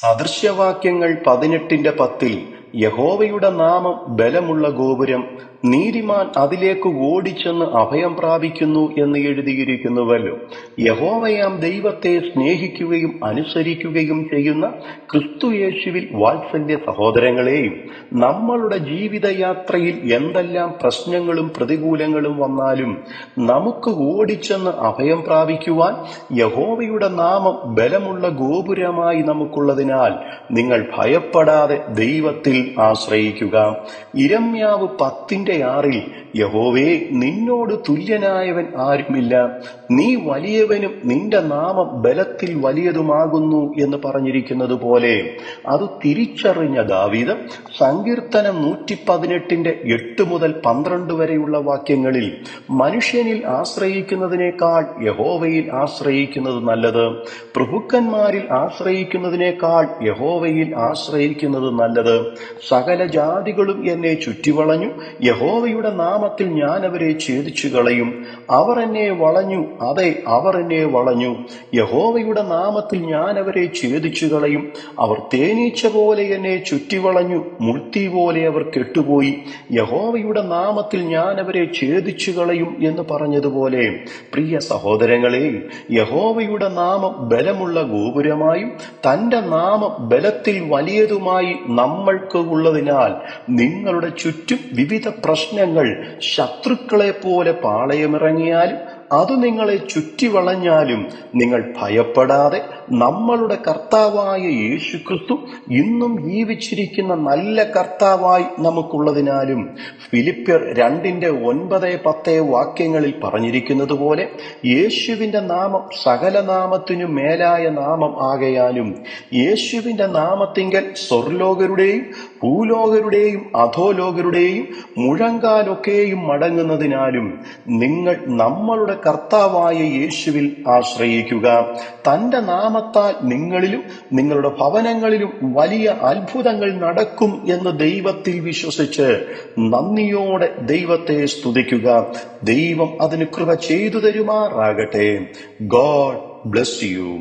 സദൃശവാക്യങ്ങൾ പതിനെട്ടിന്റെ പത്തിൽ യഹോവയുടെ നാമം ബലമുള്ള ഗോപുരം നീതിമാൻ അതിലേക്ക് ഓടിച്ചെന്ന് അഭയം പ്രാപിക്കുന്നു എന്ന് എഴുതിയിരിക്കുന്നുവല്ലോ. യഹോവയാം ദൈവത്തെ സ്നേഹിക്കുകയും അനുസരിക്കുകയും ചെയ്യുന്ന ക്രിസ്തു യേശുവിൽ വാത്സല്യ സഹോദരങ്ങളെയും നമ്മളുടെ ജീവിതയാത്രയിൽ എന്തെല്ലാം പ്രശ്നങ്ങളും പ്രതികൂലങ്ങളും വന്നാലും നമുക്ക് ഓടിച്ചെന്ന് അഭയം പ്രാപിക്കുവാൻ യഹോവയുടെ നാമം ബലമുള്ള ഗോപുരമായി നമുക്കുള്ളതിനാൽ നിങ്ങൾ ഭയപ്പെടാതെ ദൈവത്തിൽ ആശ്രയിക്കുക. ഇരമ്യാവ് പത്തിന്റെ ആറിൽ യഹോവേ നിന്നോട് തുല്യനായവൻ ആരുമില്ല. നീ വലിയവനും നിന്റെ നാമം ബലത്തിൽ വലിയതുമാകുന്നു എന്ന് പറഞ്ഞിരിക്കുന്നത് പോലെ അത് തിരിച്ചറിഞ്ഞ ദാവീദ് സങ്കീർത്തനം നൂറ്റി പതിനെട്ടിന്റെ എട്ട് മുതൽ പന്ത്രണ്ട് വരെയുള്ള വാക്യങ്ങളിൽ മനുഷ്യനിൽ ആശ്രയിക്കുന്നതിനേക്കാൾ യഹോവയിൽ ആശ്രയിക്കുന്നത് നല്ലത്. പ്രഭുക്കന്മാരിൽ ആശ്രയിക്കുന്നതിനേക്കാൾ യഹോവയിൽ ആശ്രയിക്കുന്നത് നല്ലത്. സകല ജാതികളും എന്നെ ചുറ്റിവളഞ്ഞു. യഹോവയുടെ നാമത്തിൽ ഞാൻ അവരെ ഛേദിച്ചു കളയും. അവർ എന്നെ വളഞ്ഞു. അതെ അവർ എന്നെ വളഞ്ഞു. യഹോവയുടെ നാമത്തിൽ ഞാൻ അവരെ ഛേദിച്ചു കളയും. അവർ തേനീച്ച പോലെ എന്നെ ചുറ്റിവളഞ്ഞു. മുൾത്തി പോലെ അവർ കെട്ടുപോയി. യഹോവയുടെ നാമത്തിൽ ഞാൻ അവരെ ഛേദിച്ചു കളയും എന്ന് പറഞ്ഞതുപോലെ. പ്രിയ സഹോദരങ്ങളെ യഹോവയുടെ നാമം ബലമുള്ള ഗോപുരമായും തന്റെ നാമം ബലത്തിൽ വലിയതുമായി നമ്മൾക്ക് ഉള്ളതിനാൽ നിങ്ങളുടെ ചുറ്റും വിവിധ പ്രശ്നങ്ങൾ ശത്രുക്കളെ പോലെ പാളയമിറങ്ങിയാലും അത് നിങ്ങളെ ചുറ്റിവളഞ്ഞാലും നിങ്ങൾ ഭയപ്പെടാതെ നമ്മളുടെ കർത്താവായ യേശുക്രിസ്തു ഇന്നും ജീവിച്ചിരിക്കുന്ന നല്ല കർത്താവായി നമുക്കുള്ളതിനാലും ഫിലിപ്പ്യർ രണ്ടിന്റെ ഒൻപത് പത്ത് വാക്യങ്ങളിൽ പറഞ്ഞിരിക്കുന്നത് പോലെ യേശുവിന്റെ നാമം സകല നാമത്തിനു മേലായ നാമം ആകയാലും യേശുവിന്റെ നാമത്തിങ്കൽ സ്വർലോകരുടെയും ഭൂലോകരുടെയും അധോലോകരുടെയും മുഴങ്കാലൊക്കെയും മടങ്ങുന്നതിനാലും നിങ്ങൾ നമ്മളുടെ കർത്താവായ യേശുവിൽ ആശ്രയിക്കുക. തന്റെ നാമത്താൽ നിങ്ങളിലും നിങ്ങളുടെ ഭവനങ്ങളിലും വലിയ അത്ഭുതങ്ങൾ നടക്കും എന്ന് ദൈവത്തിൽ വിശ്വസിച്ച് നന്ദിയോടെ ദൈവത്തെ സ്തുതിക്കുക. ദൈവം അതിന് കൃപ ചെയ്തു തരുമാറാകട്ടെ. God bless you.